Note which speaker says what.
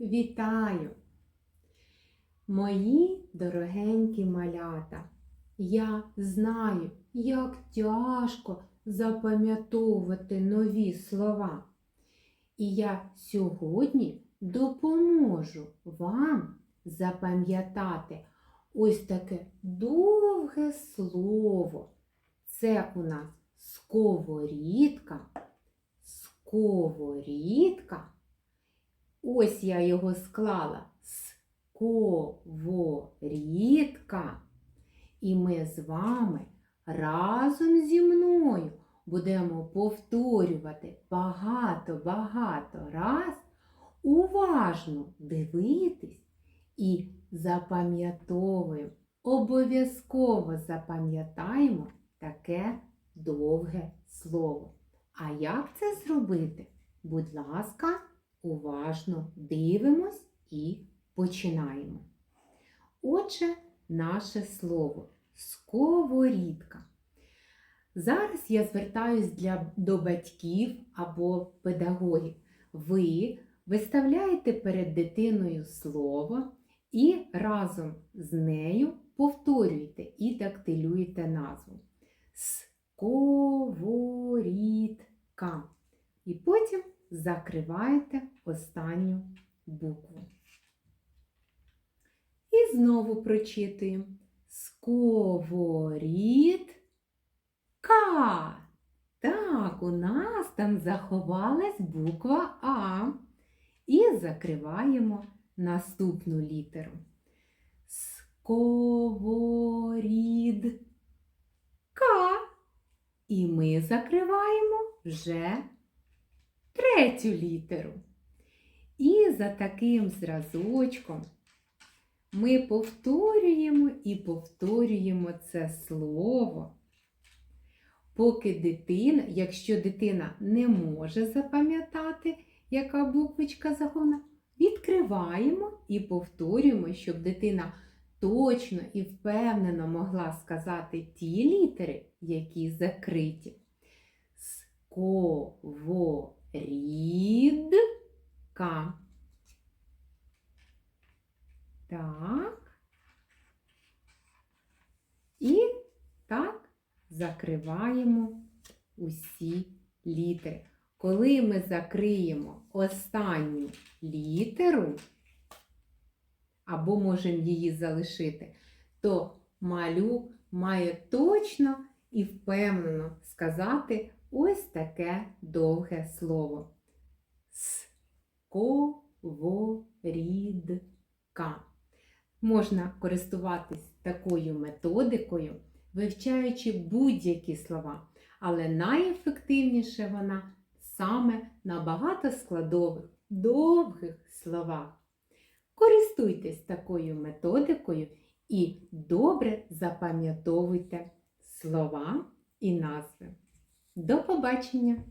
Speaker 1: Вітаю! Мої дорогенькі малята, я знаю, як тяжко запам'ятовувати нові слова. І я сьогодні допоможу вам запам'ятати ось таке довге слово. Це у нас сковорідка. Сковорідка. Ось я його склала. Сковорідка. І ми з вами разом зі мною будемо повторювати багато-багато раз, уважно дивитись і запам'ятовуємо. Обов'язково запам'ятаємо таке довге слово. А як це зробити? Будь ласка, уважно дивимось і починаємо. Отже, наше слово сковорідка. Зараз я звертаюсь для, до батьків або педагогів. Ви виставляєте перед дитиною слово і разом з нею повторюєте і дактилюєте назву. Сковорідка. І потім закриваєте останню букву. І знову прочитуємо. Сковорідка. Так, у нас там заховалась буква А. І закриваємо наступну літеру. Сковорідка. І ми закриваємо вже третю літеру. І за таким зразочком ми повторюємо і повторюємо це слово. Поки дитина, якщо дитина не може запам'ятати, яка буквочка захована, відкриваємо і повторюємо, щоб дитина точно і впевнено могла сказати ті літери, які закриті. Сковорідка. Так. І так закриваємо усі літери. Коли ми закриємо останню літеру, або можемо її залишити, то малюк має точно і впевнено сказати ось таке довге слово. Сковорідка. Можна користуватись такою методикою, вивчаючи будь-які слова, але найефективніше вона саме на багатоскладових, довгих словах. Користуйтесь такою методикою і добре запам'ятовуйте слова і назви. До побачення!